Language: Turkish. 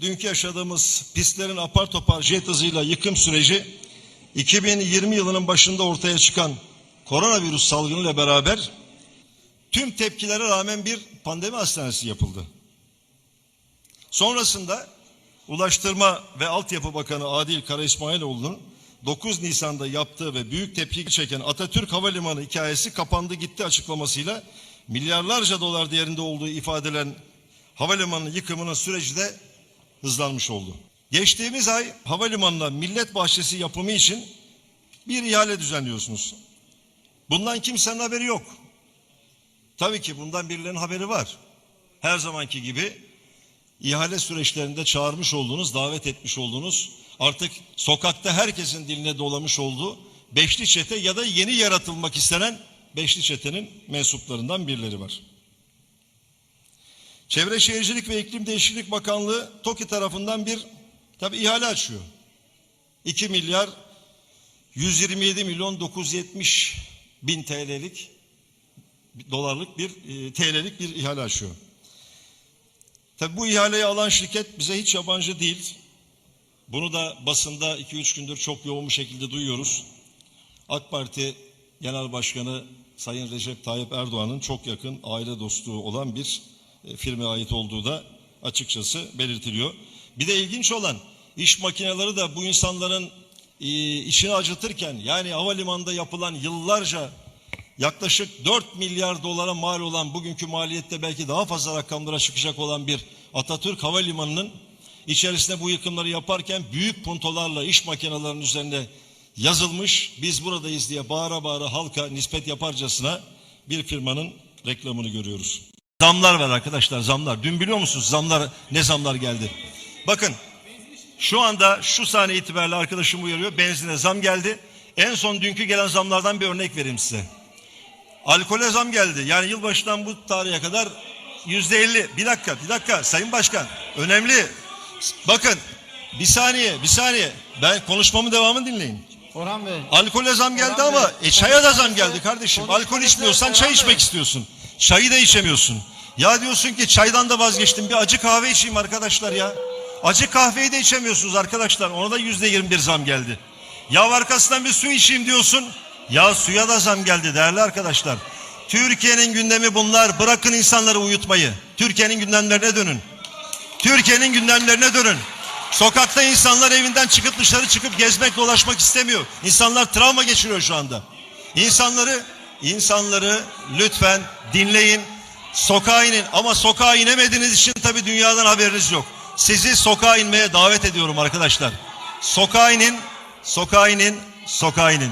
Dünkü yaşadığımız pistlerin apar topar jet hızıyla yıkım süreci 2020 yılının başında ortaya çıkan koronavirüs salgınıyla beraber tüm tepkilere rağmen bir pandemi hastanesi yapıldı. Sonrasında Ulaştırma ve Altyapı Bakanı Adil Kara İsmailoğlu'nun 9 Nisan'da yaptığı ve büyük tepki çeken Atatürk Havalimanı hikayesi kapandı gitti açıklamasıyla milyarlarca dolar değerinde olduğu ifade edilen havalimanı yıkımının süreci de hızlanmış oldu. Geçtiğimiz ay havalimanına millet bahçesi yapımı için bir ihale düzenliyorsunuz. Bundan kimsenin haberi yok. Tabii ki bundan birilerinin haberi var. Her zamanki gibi ihale süreçlerinde çağırmış olduğunuz, davet etmiş olduğunuz, artık sokakta herkesin diline dolamış olduğu beşli çete ya da yeni yaratılmak istenen beşli çetenin mensuplarından birileri var. Çevre Şehircilik ve İklim Değişiklik Bakanlığı TOKİ tarafından bir tabi ihale açıyor. 2 milyar 127 milyon 970 bin TL'lik dolarlık bir e, TL'lik bir ihale açıyor. Tabi bu ihaleyi alan şirket bize hiç yabancı değil. Bunu da basında 2-3 gündür çok yoğun bir şekilde duyuyoruz. AK Parti Genel Başkanı Sayın Recep Tayyip Erdoğan'ın çok yakın aile dostu olan bir firmaya ait olduğu da açıkçası belirtiliyor. Bir de ilginç olan iş makineleri de bu insanların e, işini acıtırken yani havalimanında yapılan yıllarca yaklaşık 4 milyar dolara mal olan bugünkü maliyette belki daha fazla rakamlara çıkacak olan bir Atatürk Havalimanı'nın içerisinde bu yıkımları yaparken büyük puntolarla iş makinelerinin üzerinde yazılmış biz buradayız diye bağıra bağıra halka nispet yaparcasına bir firmanın reklamını görüyoruz. Zamlar var arkadaşlar zamlar. Dün biliyor musunuz zamlar ne zamlar geldi? Bakın şu anda şu saniye itibariyle arkadaşım uyarıyor benzine zam geldi. En son dünkü gelen zamlardan bir örnek vereyim size. Alkole zam geldi. Yani yılbaşından bu tarihe kadar yüzde elli. Bir dakika, bir dakika Sayın Başkan. Önemli. Bakın bir saniye, bir saniye. Ben konuşmamın devamını dinleyin. Orhan Bey. Alkole zam geldi Orhan ama Bey, e, çaya da zam geldi kardeşim. Alkol içmiyorsan çay içmek istiyorsun. Çayı da içemiyorsun. Ya diyorsun ki çaydan da vazgeçtim. Bir acı kahve içeyim arkadaşlar ya. Acı kahveyi de içemiyorsunuz arkadaşlar. Ona da yüzde yirmi bir zam geldi. Ya arkasından bir su içeyim diyorsun. Ya suya da zam geldi değerli arkadaşlar. Türkiye'nin gündemi bunlar. Bırakın insanları uyutmayı. Türkiye'nin gündemlerine dönün. Türkiye'nin gündemlerine dönün. Sokakta insanlar evinden çıkıp dışarı çıkıp gezmek dolaşmak istemiyor. İnsanlar travma geçiriyor şu anda. İnsanları insanları lütfen dinleyin. Sokağa inin ama sokağa inemediğiniz için tabii dünyadan haberiniz yok. Sizi sokağa inmeye davet ediyorum arkadaşlar. Sokağa inin, sokağa inin, sokağa inin.